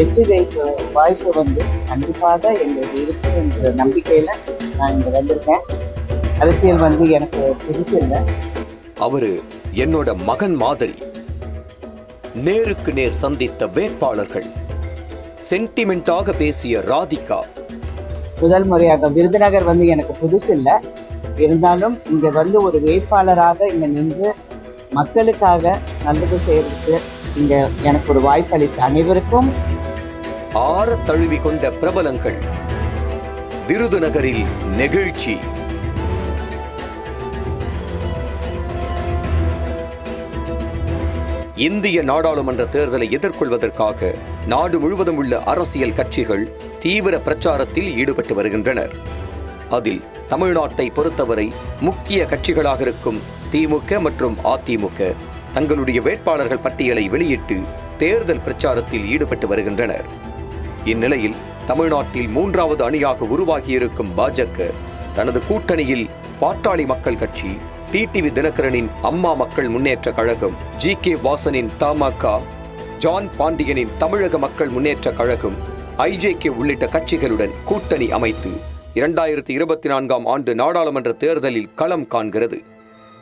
வெற்றி வைப்பு வாய்ப்பு வந்து கண்டிப்பாக எங்களுக்கு இருக்கு என்ற நம்பிக்கையில நான் இங்க வந்திருக்கேன். அரசியல் வந்து எனக்கு புதுசு இல்லை. அவரு என்னோட மகன் மாதிரி. நேருக்கு நேர் சந்தித்த வேட்பாளர்கள். சென்டிமெண்டாக பேசிய ராதிகா. முதல் முறையாக விருதுநகர் வந்து எனக்கு புதுசு இல்லை. இருந்தாலும் இங்க வந்து ஒரு வேட்பாளராக இங்க நின்று மக்களுக்காக நல்லது செய்யறதுக்கு இங்க எனக்கு ஒரு வாய்ப்பு அளித்த அனைவருக்கும் ஆற தழுவி கொண்ட பிரபலங்கள். விருதுநகரில் நெகிழ்ச்சி. இந்திய நாடாளுமன்ற தேர்தலை எதிர்கொள்வதற்காக நாடு முழுவதும் உள்ள அரசியல் கட்சிகள் தீவிர பிரச்சாரத்தில் ஈடுபட்டு வருகின்றனர். அதில் தமிழ்நாட்டை பொறுத்தவரை முக்கிய கட்சிகளாக இருக்கும் திமுக மற்றும் அதிமுக தங்களுடைய வேட்பாளர்கள் பட்டியலை வெளியிட்டு தேர்தல் பிரச்சாரத்தில் ஈடுபட்டு வருகின்றனர். இந்நிலையில் தமிழ்நாட்டில் மூன்றாவது அணியாக உருவாகியிருக்கும் பாஜக தனது கூட்டணியில் பாட்டாளி மக்கள் கட்சி டிடிவி தினகரனின் அம்மா மக்கள் முன்னேற்ற கழகம் ஜி கே வாசனின் தமாக ஜான் பாண்டியனின் தமிழக மக்கள் முன்னேற்ற கழகம் ஐஜேகே உள்ளிட்ட கட்சிகளுடன் கூட்டணி அமைத்து இரண்டாயிரத்தி இருபத்தி நான்காம் ஆண்டு நாடாளுமன்ற தேர்தலில் களம் காண்கிறது.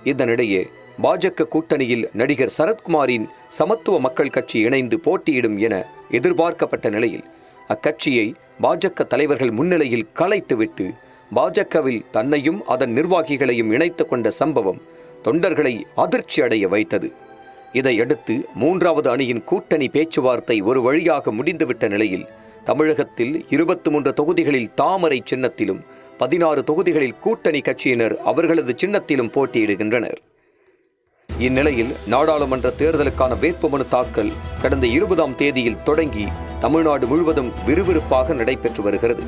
இதனிடையே பாஜக கூட்டணியில் நடிகர் சரத்குமாரின் சமத்துவ மக்கள் கட்சி இணைந்து போட்டியிடும் என எதிர்பார்க்கப்பட்ட நிலையில் அக்கட்சியை பாஜக தலைவர்கள் முன்னிலையில் கலைத்துவிட்டு பாஜகவில் தன்னையும் அதன் நிர்வாகிகளையும் இணைத்து கொண்ட சம்பவம் தொண்டர்களை அதிர்ச்சி அடைய வைத்தது. இதையடுத்து மூன்றாவது அணியின் கூட்டணி பேச்சுவார்த்தை ஒரு வழியாக முடிந்துவிட்ட நிலையில் தமிழகத்தில் இருபத்தி மூன்று தொகுதிகளில் தாமரை சின்னத்திலும் பதினாறு தொகுதிகளில் கூட்டணி கட்சியினர் அவர்களது சின்னத்திலும் போட்டியிடுகின்றனர். இந்நிலையில் நாடாளுமன்ற தேர்தலுக்கான வேட்புமனு தாக்கல் கடந்த இருபதாம் தேதியில் தொடங்கி தமிழ்நாடு முழுவதும் விறுவிறுப்பாக நடைபெற்று வருகிறது.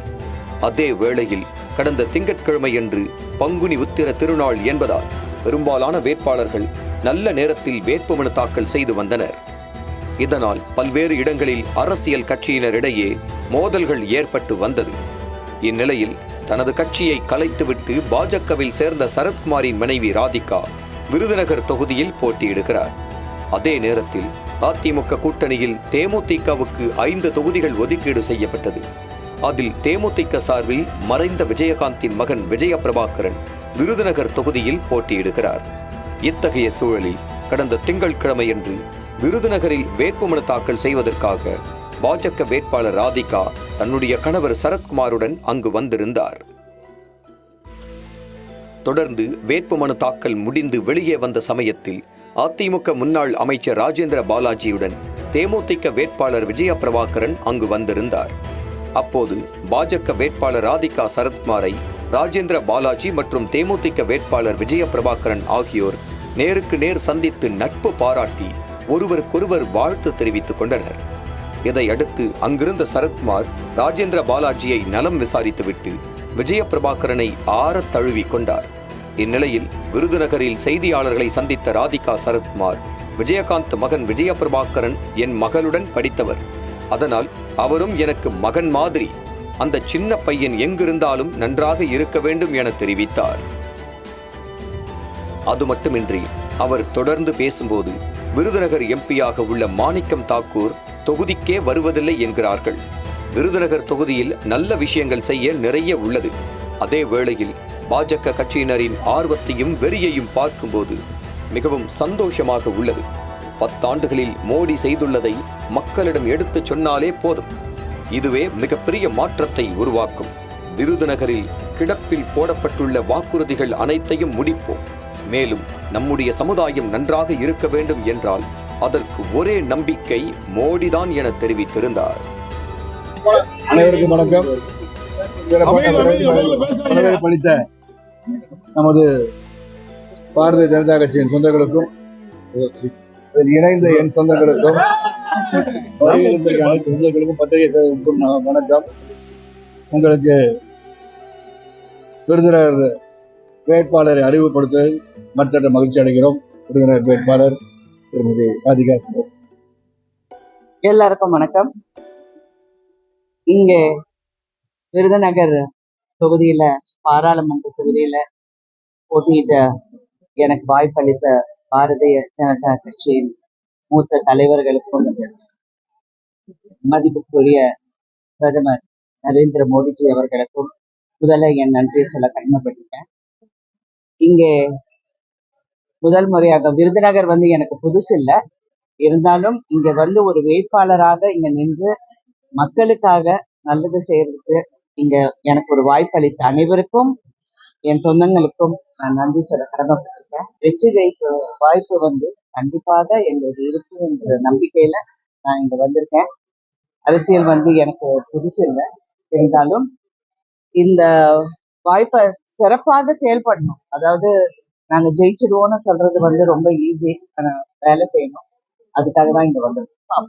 அதே வேளையில் கடந்த திங்கட்கிழமையன்று பங்குனி உத்திர திருநாள் என்பதால் பெரும்பாலான வேட்பாளர்கள் நல்ல நேரத்தில் வேட்புமனு தாக்கல் செய்து வந்தனர். இதனால் பல்வேறு இடங்களில் அரசியல் கட்சியினரிடையே மோதல்கள் ஏற்பட்டு வந்தது. இந்நிலையில் தனது கட்சியை கலைத்துவிட்டு பாஜகவில் சேர்ந்த சரத்குமாரின் மனைவி ராதிகா விருதுநகர் தொகுதியில் போட்டியிடுகிறார். அதே நேரத்தில் அதிமுக கூட்டணியில் தேமுதிகவுக்கு ஐந்து தொகுதிகள் ஒதுக்கீடு செய்யப்பட்டது. அதில் தேமுதிக சார்பில் மறைந்த விஜயகாந்தின் மகன் விஜய பிரபாகரன் விருதுநகர் தொகுதியில் போட்டியிடுகிறார். இத்தகைய சூழலில் கடந்த திங்கட்கிழமையன்று விருதுநகரில் வேட்புமனு தாக்கல் செய்வதற்காக பாஜக வேட்பாளர் ராதிகா தன்னுடைய கணவர் சரத்குமாருடன் அங்கு வந்திருந்தார். தொடர்ந்து வேட்புமனு தாக்கல் முடிந்து வெளியே வந்த சமயத்தில் அதிமுக முன்னாள் அமைச்சர் ராஜேந்திர பாலாஜியுடன் தேமுதிக வேட்பாளர் விஜய பிரபாகரன் அங்கு வந்திருந்தார். அப்போது பாஜக வேட்பாளர் ராதிகா சரத்குமாரை ராஜேந்திர பாலாஜி மற்றும் தேமுதிக வேட்பாளர் விஜய பிரபாகரன் ஆகியோர் நேருக்கு நேர் சந்தித்து நட்பு பாராட்டி ஒருவருக்கொருவர் வாழ்த்து தெரிவித்துக் கொண்டனர். இதையடுத்து அங்கிருந்த சரத்குமார் ராஜேந்திர பாலாஜியை நலம் விசாரித்துவிட்டு விஜயபிரபாகரனை ஆற தழுவி கொண்டார். இந்நிலையில் விருதுநகரில் செய்தியாளர்களை சந்தித்த ராதிகா சரத்குமார் விஜயகாந்த் மகன் விஜயபிரபாகரன் என் மகளுடன் படித்தவர். அதனால் அவரும் எனக்கு மகன் மாதிரி அந்த சின்ன பையன் எங்கிருந்தாலும் நன்றாக இருக்க வேண்டும் என தெரிவித்தார். அது மட்டுமின்றி அவர் தொடர்ந்து பேசும்போது விருதுநகர் எம்பியாக உள்ள மாணிக்கம் தாக்கூர் தொகுதிக்கே வருவதில்லை என்கிறார்கள். விருதுநகர் தொகுதியில் நல்ல விஷயங்கள் செய்ய நிறைய உள்ளது. அதே வேளையில் பாஜக கட்சியினரின் ஆர்வத்தையும் வெறியையும் பார்க்கும்போது மிகவும் சந்தோஷமாக உள்ளது. பத்தாண்டுகளில் மோடி செய்துள்ளதை மக்களிடம் எடுத்துச் சொன்னாலே போதும். இதுவே மிகப்பெரிய மாற்றத்தை உருவாக்கும். விருதுநகரில் கிடப்பில் போடப்பட்டுள்ள வாக்குறுதிகள் அனைத்தையும் முடிப்போம். மேலும் நம்முடைய சமுதாயம் நன்றாக இருக்க வேண்டும் என்றால் அதற்கு ஒரே நம்பிக்கை மோடிதான் என தெரிவித்திருந்தார். அனைவருக்கும் வணக்கம். படித்த நமது பாரதிய ஜனதா கட்சியின் சொந்தங்களுக்கும் இணைந்த என் சொந்தங்களுக்கும் அனைத்து சொந்தங்களுக்கும் பத்திரிகை வணக்கம். உங்களுக்கு விருதுநகர் வேட்பாளரை அறிவுப்படுத்த மற்ற மகிழ்ச்சி அடைகிறோம். விருதுநகர் வேட்பாளர் திருமதி ராதிகா. எல்லாருக்கும் வணக்கம். இங்கே விருதுநகர் தொகுதியில பாராளுமன்ற தொகுதியில போட்டியிட்ட எனக்கு வாய்ப்பளித்த பாரதிய ஜனதா கட்சியின் மூத்த தலைவர்களுக்கும் மதிப்புக்குரிய பிரதமர் நரேந்திர மோடிஜி அவர்களுக்கும் முதல்ல என் நன்றியை சொல்ல கடமைப்பட்டிருக்கேன். இங்கே முதல் முறையாக விருதுநகர் வந்து எனக்கு புதுசு இல்லை இருந்தாலும் இங்க வந்து ஒரு வேட்பாளராக இங்க நின்று மக்களுக்காக நல்லது செய்யறதுக்கு நீங்க எனக்கு ஒரு வாய்ப்பு அளித்த அனைவருக்கும் என் சொந்தங்களுக்கும் நான் நன்றி சொல்ல கடமைப்பட்டிருக்கேன். வெற்றி வாய்ப்பு வாய்ப்பு வந்து கண்டிப்பாக எங்களுக்கு இருக்கு என்ற நம்பிக்கையில நான் இங்க வந்திருக்கேன். அரசியல் வந்து எனக்கு புதுசு இல்லை. இருந்தாலும் இந்த வாய்ப்பை சிறப்பாக செயல்படணும். அதாவது நாங்க ஜெயிச்சிடுவோம்னு சொல்றது வந்து ரொம்ப ஈஸி வேலை செய்யணும். அதுக்காக தான் இங்க வந்திருக்கோம்.